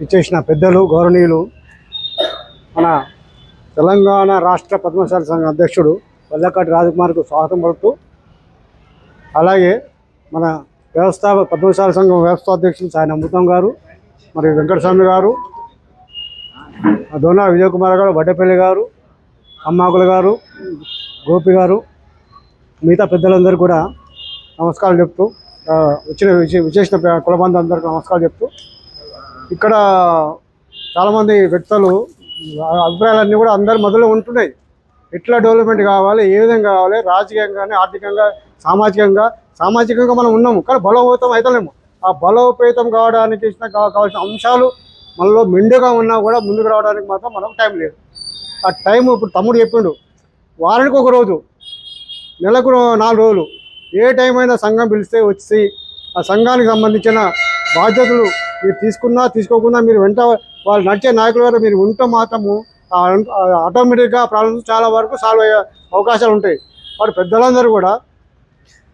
ఇచ్చేసిన పెద్దలు గౌరవనీయులు మన తెలంగాణ రాష్ట్ర పద్మశాలి సంఘ అధ్యక్షుడు వల్లకాటి రాజకుమార్కు స్వాగతం పడుతూ అలాగే మన వ్యవస్థాప పద్మశాల సంఘం వ్యవస్థాధ్యక్షులు సాయన అమృతం గారు మరి వెంకటస్వామి గారు దోనా విజయ్ కుమార్ గారు వడ్డపల్లి గారు అమ్మాకుల గారు గోపి గారు మిగతా పెద్దలందరూ కూడా నమస్కారం చెప్తూ వచ్చిన విశేష కులబంధు అందరికీ నమస్కారం చెప్తూ ఇక్కడ చాలామంది వ్యక్తులు అభిప్రాయాలన్నీ కూడా అందరి మొదలు ఉంటున్నాయి. ఎట్లా డెవలప్మెంట్ కావాలి ఏ విధంగా కావాలి రాజకీయంగా ఆర్థికంగా సామాజికంగా? సామాజికంగా మనం ఉన్నాము కానీ బలోపేతం అవుతలేము ఆ బలోపేతం కావడానికి ఇచ్చిన కావాల్సిన అంశాలు మనలో మెండుగా ఉన్నా కూడా ముందుకు రావడానికి మాత్రం మనకు టైం లేదు. ఆ టైం ఇప్పుడు తమ్ముడు చెప్పిండు వారానికి ఒక రోజు నెలకు నాలుగు రోజులు ఏ టైం అయినా సంఘం పిలిస్తే వచ్చి ఆ సంఘానికి సంబంధించిన బాధ్యతలు మీరు తీసుకున్నా తీసుకోకుండా మీరు వెంట వాళ్ళు నడిచే నాయకుల వల్ల మీరు ఉంటే మాత్రము ఆటోమేటిక్గా ప్రాబ్లమ్స్ చాలా వరకు సాల్వ్ అయ్యే అవకాశాలు ఉంటాయి. వాడు పెద్దలందరూ కూడా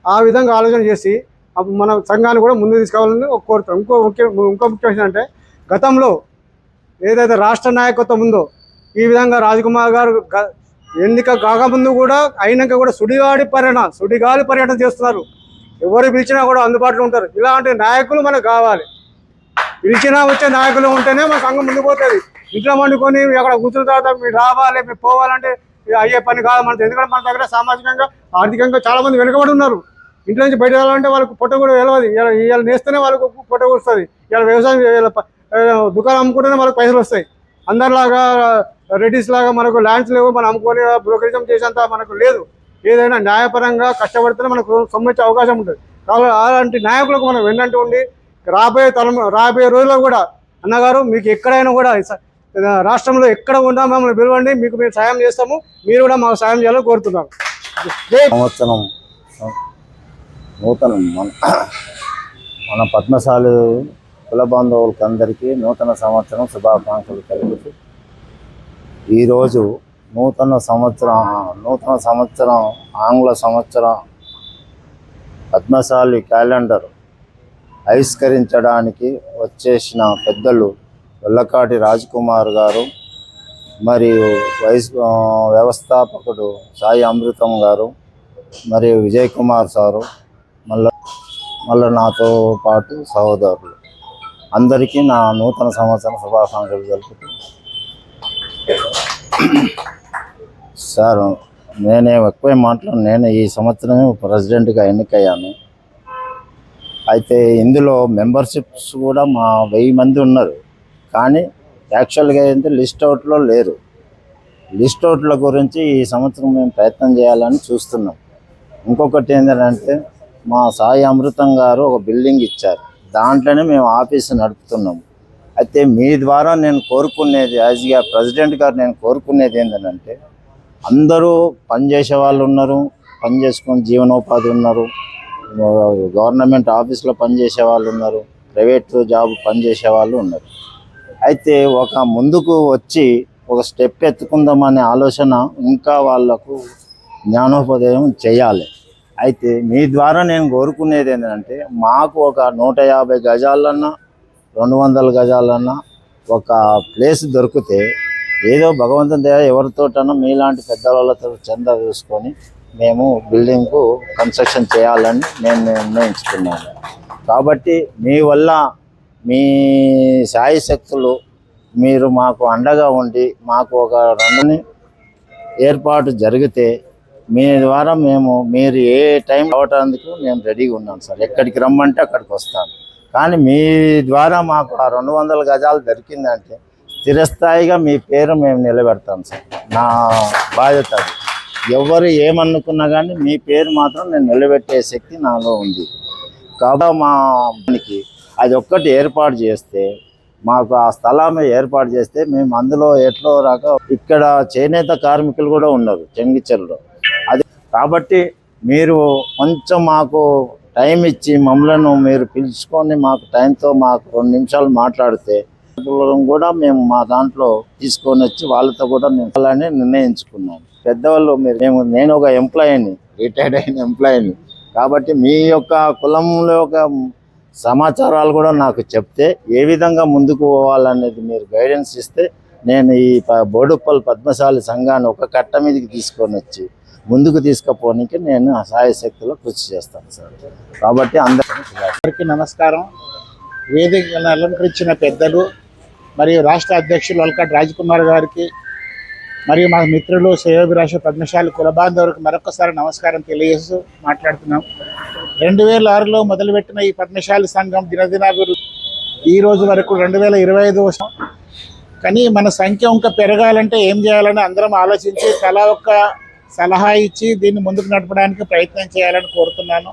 ఆ విధంగా ఆలోచన చేసి మన సంఘాన్ని కూడా ముందుకు తీసుకోవాలని కోరుతాం ఇంకో ముఖ్య ఇంకో ముఖ్య విషయం అంటే గతంలో ఏదైతే రాష్ట్ర నాయకత్వం ఉందో ఈ విధంగా రాజకుమార్ గారు ఎన్నిక కాకముందు కూడా అయినాక కూడా సుడిగాడి పర్యటన సుడిగాలి పర్యటన చేస్తున్నారు. ఎవరు పిలిచినా కూడా అందుబాటులో ఉంటారు. ఇలాంటి నాయకులు మనకు కావాలి. పిలిచినా వచ్చే నాయకులు ఉంటేనే మన సంఘం ముందుకు పోతుంది. ఇంట్లో వండుకొని అక్కడ కూర్చున్న తర్వాత మీరు రావాలి మీరు పోవాలంటే అయ్యే పని కాదు మన ఎందుకంటే మన దగ్గర సామాజికంగా ఆర్థికంగా చాలా మంది వెనుకబడి ఉన్నారు. ఇంట్లో నుంచి బయట వెళ్ళాలంటే వాళ్ళకు పొట్ట కూడా వెళ్ళదు ఇవాళ నేస్తేనే వాళ్ళకు పొట్ట కూడా వస్తుంది ఇవాళ వ్యవసాయం దుకాణం అమ్ముకుంటేనే వాళ్ళకి పైసలు వస్తాయి. అందరిలాగా రెడీస్ లాగా మనకు ల్యాండ్స్ లేవు మనం అమ్ముకొని బ్రోకరిజం చేసేంత మనకు లేదు. ఏదైనా న్యాయపరంగా కష్టపడితేనే మనకు సొమ్మిచ్చే అవకాశం ఉంటుంది. కాబట్టి అలాంటి నాయకులకు మనం వెన్నంటి ఉండి రాబోయే తలం రాబోయే రోజుల్లో కూడా అన్నగారు మీకు ఎక్కడైనా కూడా రాష్ట్రంలో ఎక్కడ ఉన్నా మమ్మల్ని పిలవండి మీకు మేము సాయం చేస్తాము మీరు కూడా మాకు సాయం చేయాలని కోరుతున్నాం. సంవత్సరం నూతన మన మన పద్మశాలు కుల బాంధవులకి అందరికీ నూతన సంవత్సరం శుభాకాంక్షలు కలుగుతూ ఈరోజు నూతన సంవత్సరం నూతన సంవత్సరం ఆంగ్ల సంవత్సరం. పద్మశాలి క్యాలెండర్ ఆవిష్కరించడానికి వచ్చేసిన పెద్దలు వెల్లకాటి రాజ్కుమార్ గారు మరియు వైస్ వ్యవస్థాపకుడు సాయి అమృతం గారు మరియు విజయ్ కుమార్ సారు మళ్ళా మళ్ళీ నాతో పాటు సహోదరులు. అందరికీ నా నూతన సంవత్సరం శుభాకాంక్షలు తెలుపుతూ సార్ నేనే ఎక్కువ మాట్లాడు నేను ఈ సంవత్సరమే ప్రెసిడెంట్గా ఎన్నికయ్యాను. అయితే ఇందులో మెంబర్షిప్స్ కూడా మా వెయ్యి మంది ఉన్నారు. కానీ యాక్చువల్గా ఏంటంటే లిస్ట్ అవుట్లో లేరు. లిస్ట్ అవుట్ల గురించి ఈ సంవత్సరం మేము ప్రయత్నం చేయాలని చూస్తున్నాం. ఇంకొకటి ఏంటంటే మా సాయి అమృతం గారు ఒక బిల్డింగ్ ఇచ్చారు. దాంట్లోనే మేము ఆఫీస్ నడుపుతున్నాం. అయితే మీ ద్వారా నేను కోరుకునేది యాజ్గా ప్రెసిడెంట్ గారు నేను కోరుకునేది ఏంటంటే అందరూ పనిచేసే వాళ్ళు ఉన్నారు పని చేసుకొని జీవనోపాధి ఉన్నారు. గవర్నమెంట్ ఆఫీస్లో పనిచేసే వాళ్ళు ఉన్నారు ప్రైవేట్ జాబ్ పనిచేసే వాళ్ళు ఉన్నారు. అయితే ఒక ముందుకు వచ్చి ఒక స్టెప్ ఎత్తుకుందామనే ఆలోచన ఇంకా వాళ్ళకు జ్ఞానోపదయం చేయాలి. అయితే మీ ద్వారా నేను కోరుకునేది ఏంటంటే మాకు ఒక నూట యాభై గజాలన్నా రెండు వందల గజాలన్నా ఒక ప్లేస్ దొరికితే ఏదో భగవంతుని దయ ఎవరితోటన్నా మీలాంటి పెద్దవాళ్ళతో చందా చూసుకొని మేము బిల్డింగ్కు కన్స్ట్రక్షన్ చేయాలని నేను నిర్ణయించుకున్నాను కాబట్టి మీ వల్ల మీ సాయి శక్తులు మీరు మాకు అండగా ఉండి మాకు ఒక రెండుని ఏర్పాటు జరిగితే మీ ద్వారా మేము మీరు ఏ టైం రావడానికి మేము రెడీగా ఉన్నాం సార్. ఎక్కడికి రమ్మంటే అక్కడికి వస్తాను కానీ మీ ద్వారా మాకు ఆ రెండు వందల గజాలు దొరికిందంటే స్థిరస్థాయిగా మీ పేరు మేము నిలబెడతాం సార్. నా బాధ్యత ఎవరు ఏమనుకున్నా కానీ మీ పేరు మాత్రం నేను నిలబెట్టే శక్తి నాలో ఉంది. కాబట్టి మా మనకి అది ఒక్కటి ఏర్పాటు చేస్తే మాకు ఆ స్థలాన్ని ఏర్పాటు చేస్తే మేము అందులో ఎట్లో రాక ఇక్కడ చేనేత కార్మికులు కూడా ఉన్నారు చెంగిచెల్లో అది కాబట్టి మీరు కొంచెం మాకు టైం ఇచ్చి మమ్మలను మీరు పిలుచుకొని మాకు టైంతో మాకు రెండు నిమిషాలు మాట్లాడితే కూడా మేము మా దాంట్లో తీసుకొని వచ్చి వాళ్ళతో కూడా మేము అలానే నిర్ణయించుకున్నాం పెద్దవాళ్ళు మీరు మేము నేను ఒక ఎంప్లాయీని రిటైర్డ్ అయిన ఎంప్లాయీని కాబట్టి మీ యొక్క కులంలో ఒక సమాచారాలు కూడా నాకు చెప్తే ఏ విధంగా ముందుకు పోవాలనేది మీరు గైడెన్స్ ఇస్తే నేను ఈ ప- బోడుప్పల్ పద్మశాలి సంఘాన్ని ఒక కట్ట మీదకి తీసుకొని వచ్చి ముందుకు తీసుకుపోనికి నేను సాయశక్తిలో కృషి చేస్తాను సార్. కాబట్టి అందరికీ అందరికీ నమస్కారం. వేదికను అలంకరించిన పెద్దలు మరియు రాష్ట్ర అధ్యక్షులు వల్కట్ రాజ్కుమార్ గారికి మరియు మా మిత్రులు శ్రేయోభిలాష పద్మశాలి కులబాంధవులకు మరొకసారి నమస్కారం తెలియజేస్తూ మాట్లాడుతున్నాం. రెండు వేల ఆరులో మొదలుపెట్టిన ఈ పద్మశాలి సంఘం దినదినాభివృద్ధి ఈ రోజు వరకు రెండు వేల ఇరవై ఐదు వచ్చిన కానీ మన సంఖ్య ఇంకా పెరగాలంటే ఏం చేయాలని అందరం ఆలోచించి తలా ఒక సలహా ఇచ్చి దీన్ని ముందుకు నడపడానికి ప్రయత్నం చేయాలని కోరుతున్నాను.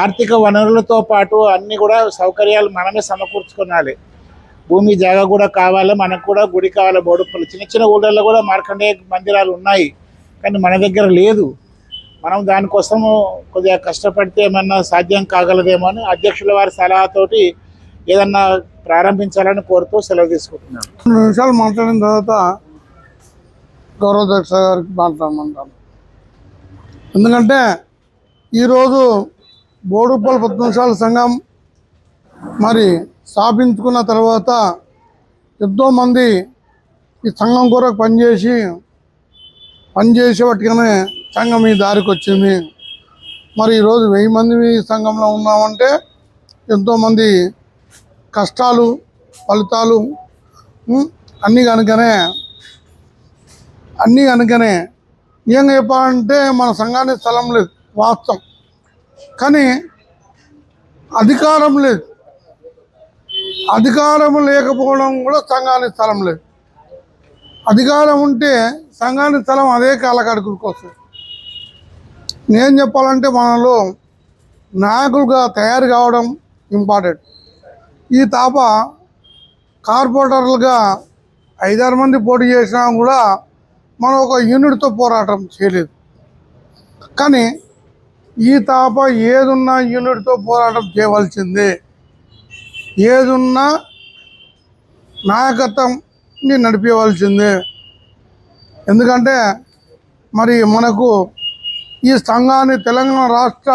ఆర్థిక వనరులతో పాటు అన్ని కూడా సౌకర్యాలు మనమే సమకూర్చుకోవాలి. భూమి జాగ కూడా కావాలి మనకు కూడా గుడి కావాలి బోడుప్పలు చిన్న చిన్న ఊళ్ళల్లో కూడా మార్కండేయ మందిరాలు ఉన్నాయి. కానీ మన దగ్గర లేదు. మనం దానికోసము కొద్దిగా కష్టపడితే ఏమన్నా సాధ్యం కాగలదేమో అని అధ్యక్షుల వారి సలహాతోటి ఏదన్నా ప్రారంభించాలని కోరుతూ సెలవు తీసుకుంటున్నాను. రెండు నిమిషాలు మాట్లాడిన తర్వాత గౌరవాధ్యక్ష గారికి మాట్లాడమంటాను. ఎందుకంటే ఈరోజు బోడుప్పల్ పద్మశాల సంఘం మరి స్థాపించుకున్న తర్వాత ఎంతోమంది ఈ సంఘం కొరకు పనిచేసి పనిచేసే వాటికనే సంఘం ఈ దారికి వచ్చింది. మరి ఈరోజు వెయ్యి మంది ఈ సంఘంలో ఉన్నామంటే ఎంతోమంది కష్టాలు ఫలితాలు అన్నీ కనుకనే అన్నీ కనుకనే నిజంగా చెప్పాలంటే మన సంఘానికి స్థలం లేదు వాస్తవం. కానీ అధికారం లేదు. అధికారం లేకపోవడం కూడా సంఘానికి స్థలం లేదు. అధికారం ఉంటే సంఘానికి స్థలం అదే కాలకడుకులకు వస్తుంది. నేను చెప్పాలంటే మనలో నాయకులుగా తయారు కావడం ఇంపార్టెంట్. ఈ తాప కార్పొరేటర్లుగా ఐదారు మంది పోటీ చేసినా కూడా మనం ఒక యూనిట్తో పోరాటం చేయలేదు. కానీ ఈ తాప ఏదున్నా యూనిట్తో పోరాటం చేయవలసిందే. ఏదున్నా నాయకత్వంని నడిపేవలసిందే. ఎందుకంటే మరి మనకు ఈ సంఘాన్ని తెలంగాణ రాష్ట్ర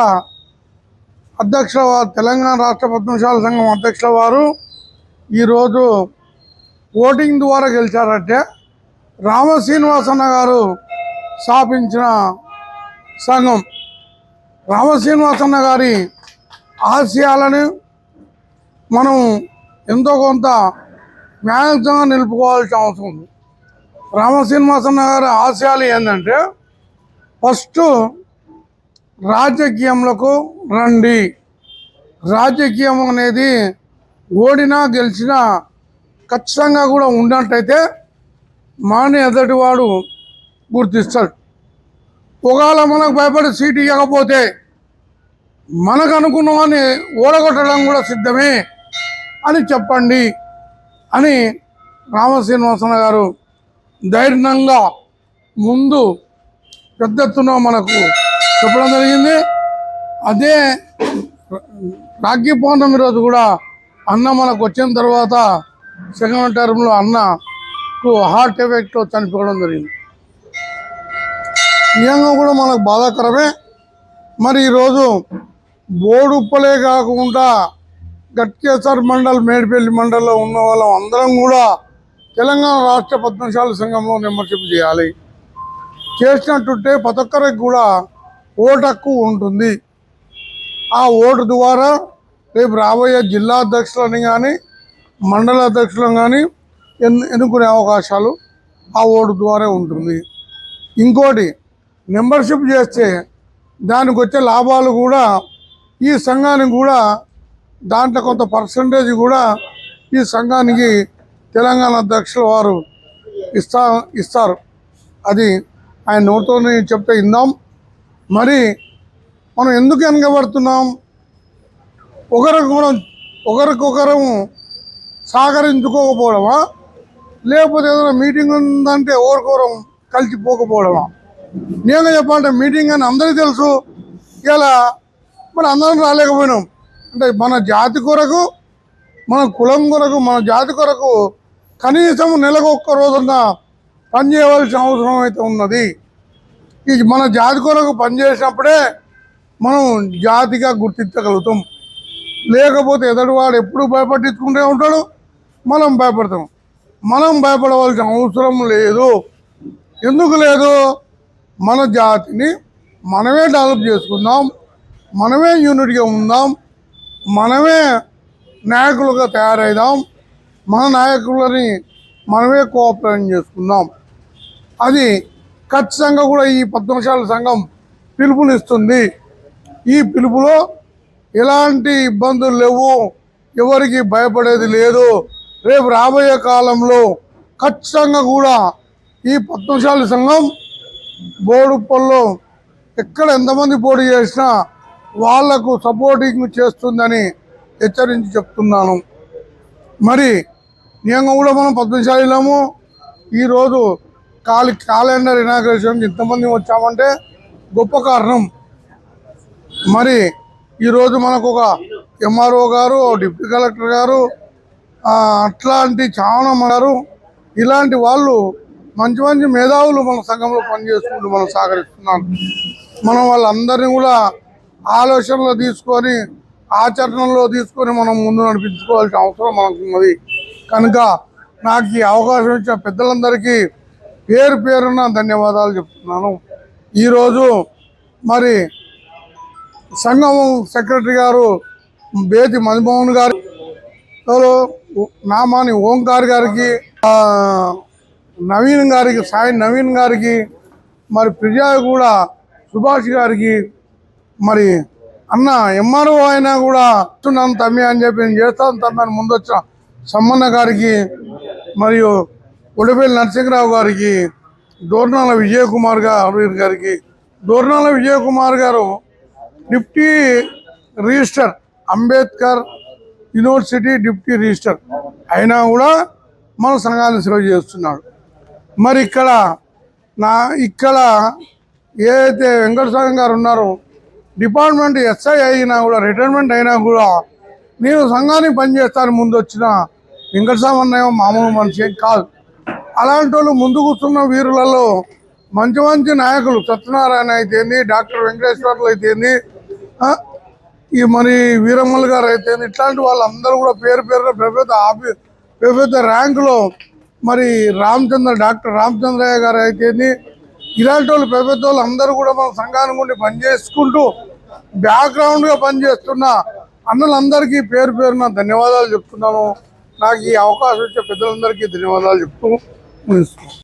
అధ్యక్షుల వారు తెలంగాణ రాష్ట్ర పద్మశాల సంఘం అధ్యక్షుల వారు ఈరోజు ఓటింగ్ ద్వారా గెలిచారంటే రామశ్రీనివాసన్న గారు స్థాపించిన సంఘం. రామశ్రీనివాసన్న గారి ఆశయాలను మనం ఎంతో కొంత మ్యాక్సిమంగా నిలుపుకోవాల్సిన అవసరం ఉంది. రామ శ్రీనివాసన్న గారి ఆశయాలు ఏంటంటే ఫస్ట్ రాజకీయంలోకి రండి. రాజకీయం అనేది ఓడినా గెలిచినా ఖచ్చితంగా కూడా ఉన్నట్టయితే మాని ఎదటివాడు గుర్తిస్తాడు. ఒకవేళ మనకు భయపడి సీటు ఇవ్వకపోతే మనకు అనుకున్నవాన్ని ఓడగొట్టడం కూడా సిద్ధమే. అని చెప్పండి అని రామశ్రీనివాసన గారు ధైర్యంగా ముందు పెద్ద ఎత్తున మనకు చెప్పడం జరిగింది. అదే రాఖీ పౌర్ణమి రోజు కూడా అన్న మనకు వచ్చిన తర్వాత సెకండ్ టర్మ్లో అన్నకు హార్ట్ ఎఫెక్ట్ చనిపోవడం జరిగింది. నిజంగా కూడా మనకు బాధాకరమే. మరి ఈరోజు బోడుప్పలే కాకుండా గట్కేశ్వర్ మండల్ మేడిపల్లి మండలంలో ఉన్న వాళ్ళం అందరం కూడా తెలంగాణ రాష్ట్ర పద్మశాల సంఘంలో మెంబర్షిప్ చేయాలి. చేసినట్టుంటే ప్రతి ఒక్కరికి కూడా ఓటు హక్కు ఉంటుంది. ఆ ఓటు ద్వారా రేపు రాబోయే జిల్లా అధ్యక్షులని కానీ మండల అధ్యక్షులను కానీ ఎన్ ఎన్నుకునే అవకాశాలు ఆ ఓటు ద్వారా ఉంటుంది. ఇంకోటి మెంబర్షిప్ చేస్తే దానికి వచ్చే లాభాలు కూడా ఈ సంఘానికి కూడా దాంట్లో కొంత పర్సంటేజ్ కూడా ఈ సంఘానికి తెలంగాణ అధ్యక్షుల వారు ఇస్తా ఇస్తారు. అది ఆయన నోటితోనే చెప్తే ఇందాం మరి మనం ఎందుకు వెనకబడుతున్నాం ఒకరికి మనం ఒకరికొకరం సహకరించుకోకపోవడమా? లేకపోతే ఏదైనా మీటింగ్ ఉందంటే ఒకరికొకరం కలిసిపోకపోవడమా నేను చెప్పాలంటే మీటింగ్ అని అందరికీ తెలుసు. ఇలా మరి అందరం రాలేకపోయినాం. అంటే మన జాతి కొరకు మన కులం కొరకు మన జాతి కొరకు కనీసం నెలకు ఒక్క రోజున పనిచేయవలసిన అవసరం అయితే ఉన్నది. ఈ మన జాతి కొరకు పనిచేసినప్పుడే మనం జాతిగా గుర్తించగలుగుతాం. లేకపోతే ఎదటివాడు ఎప్పుడు భయపట్టించుకుంటూ ఉంటాడు. మనం భయపడతాం. మనం భయపడవలసిన అవసరం లేదు. ఎందుకు లేదు? మన జాతిని మనమే డెవలప్ చేసుకుందాం. మనమే యూనిట్గా ఉందాం. మనమే నాయకులుగా తయారైదాం. మన నాయకులని మనమే కోఆపరేషన్ చేసుకుందాం. అది ఖచ్చితంగా కూడా ఈ పద్మశాల సంఘం పిలుపునిస్తుంది. ఈ పిలుపులో ఎలాంటి ఇబ్బందులు లేవు. ఎవరికి భయపడేది లేదు. రేపు రాబోయే కాలంలో ఖచ్చితంగా కూడా ఈ పద్మశాలి సంఘం బోడుప్పల్లో ఎక్కడ ఎంతమంది పోటీ చేసినా వాళ్ళకు సపోర్టింగ్ చేస్తుందని హెచ్చరించి చెప్తున్నాను. మరి నిజంగా కూడా మనం పద్మశాలిలోము. ఈరోజు కాలి క్యాలెండర్ ఇనాగ్రేషన్కి ఇంతమంది వచ్చామంటే గొప్ప కారణం. మరి ఈరోజు మనకు ఒక ఎంఆర్ఓ గారు డిప్యూటీ కలెక్టర్ గారు అట్లాంటి చాలా గారు ఇలాంటి వాళ్ళు మంచి మంచి మేధావులు మన సంఘంలో పనిచేసుకుంటూ మనం సహకరిస్తున్నాం. మనం వాళ్ళందరినీ కూడా ఆలోచనలో తీసుకొని ఆచరణలో తీసుకొని మనం ముందు నడిపించుకోవాల్సిన అవసరం మనకు ఉన్నది. కనుక నాకు ఈ అవకాశం ఇచ్చిన పెద్దలందరికీ పేరు పేరున ధన్యవాదాలు చెప్తున్నాను. ఈరోజు మరి సంఘం సెక్రటరీ గారు బేతి మధుమోహన్ గారు నామాని ఓంకార్ గారికి నవీన్ గారికి సాయి నవీన్ గారికి మరి ప్రజా కూడా సుభాష్ గారికి మరి అన్న ఎంఆర్ఓ అయినా కూడా వస్తున్నాను తమ్మి అని చెప్పి నేను చేస్తాను తమ్మి అని ముందు వచ్చిన సమ్మన్న గారికి మరియు ఉడపల్లి నరసింహరావు గారికి దూర్నాల విజయకుమార్ గారు గారికి. Doornala Vijayakumar garu deputy registrar Ambedkar university deputy registrar. అయినా కూడా మన సంఘాన్ని సేవ చేస్తున్నాడు. మరి ఇక్కడ నా ఇక్కడ ఏదైతే వెంకటస్వామి గారు ఉన్నారో డిపార్ట్మెంట్ ఎస్ఐ అయినా కూడా రిటైర్మెంట్ అయినా కూడా నేను సంఘానికి పనిచేస్తాను ముందు వచ్చిన వెంకటస్వామి అన్నయ్య మామూలు మనిషి ఏం కాదు. అలాంటి వాళ్ళు ముందు కూర్చున్న వీరులలో మంచి మంచి నాయకులు సత్యనారాయణ అయితేంది డాక్టర్ వెంకటేశ్వర్లు అయితేంది ఈ మరి వీరమ్మల్ గారు అయితేంది ఇట్లాంటి వాళ్ళందరూ కూడా పేరు పేరున ప్రభుత్వ ఆఫీ ప్రభుత్వ ర్యాంకులో మరి రామచంద్ర డాక్టర్ రామచంద్రయ్య గారు అయితేంది ఇలాంటి వాళ్ళు పెద్ద వాళ్ళు అందరూ కూడా మన సంఘానికి ఉండి పనిచేసుకుంటూ బ్యాక్గ్రౌండ్గా పనిచేస్తున్న అన్నలందరికీ పేరు పేరున ధన్యవాదాలు చెప్తున్నాను. నాకు ఈ అవకాశం ఇచ్చే పెద్దలందరికీ ధన్యవాదాలు చెప్తూ ముగిస్తున్నాను.